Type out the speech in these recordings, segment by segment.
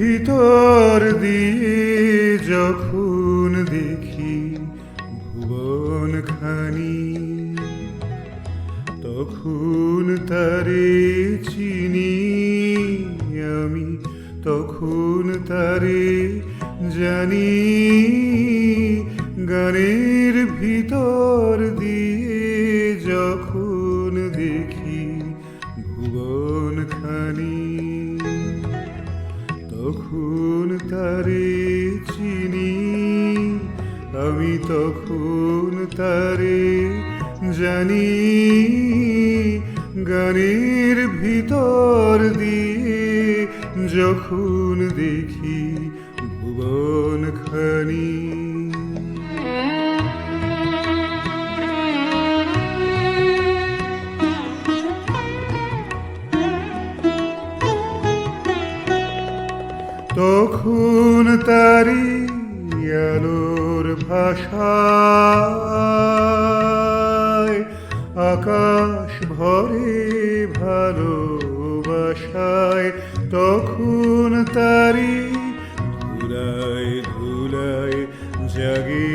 ভিতর দিয়ে যখন দেখি ভুবন খানি, তখন তারে চিনি আমি, তখন তারে জানি গানের ভিতর দিয়ে যখন তখন তারে চিনি আমি তখন তারে জানি। গানের ভিতর দিয়ে যখন দেখি ভুবন খানি তখন তারি আলোর ভাষায়। আকাশ ভরে ভালোবাসায়, তখন তারি ধুলায় ধুলায় জাগে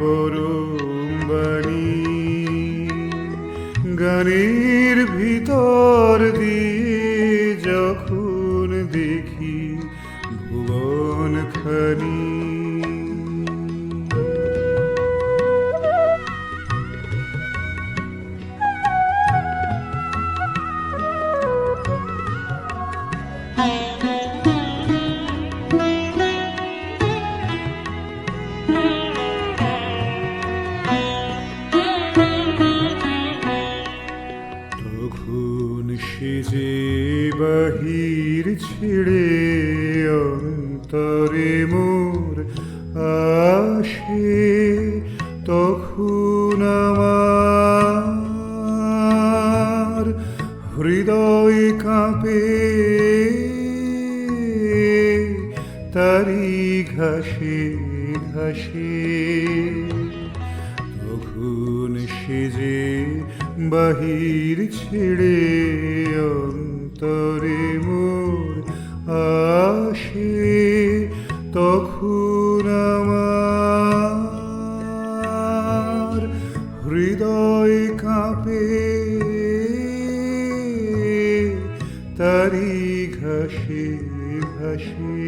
পরম্বাণী গানের ভিতর দিয়ে যখন দেখি খানি তখন সেজে বাহির ছেড়ে অন্তরে মোর আসে তখন আমার হৃদয় কাঁপে তারি ঘাসে ঘাসে। তখন সেজে বাহির ছেড়ে তারি ঘাসে ঘাসে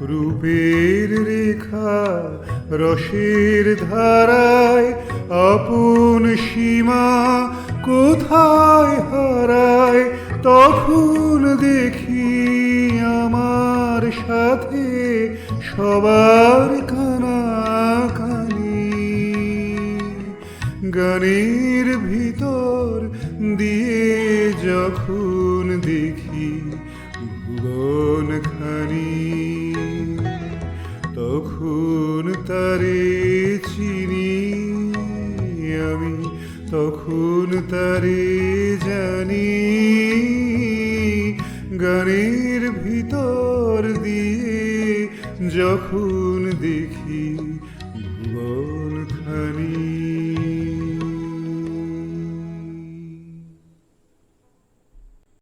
রূপের রেখা রসের ধারায় আপন সীমা কোথায় হারায় তখন দেখি আমার সাথে সবার কানাকানি। গানের ভিতর দিয়ে যখন দেখি ভুবন খানি, তখন তারে চিনি আমি, তখন তারে জানি গানের ভিতর দিয়ে যখন দেখি ভুবন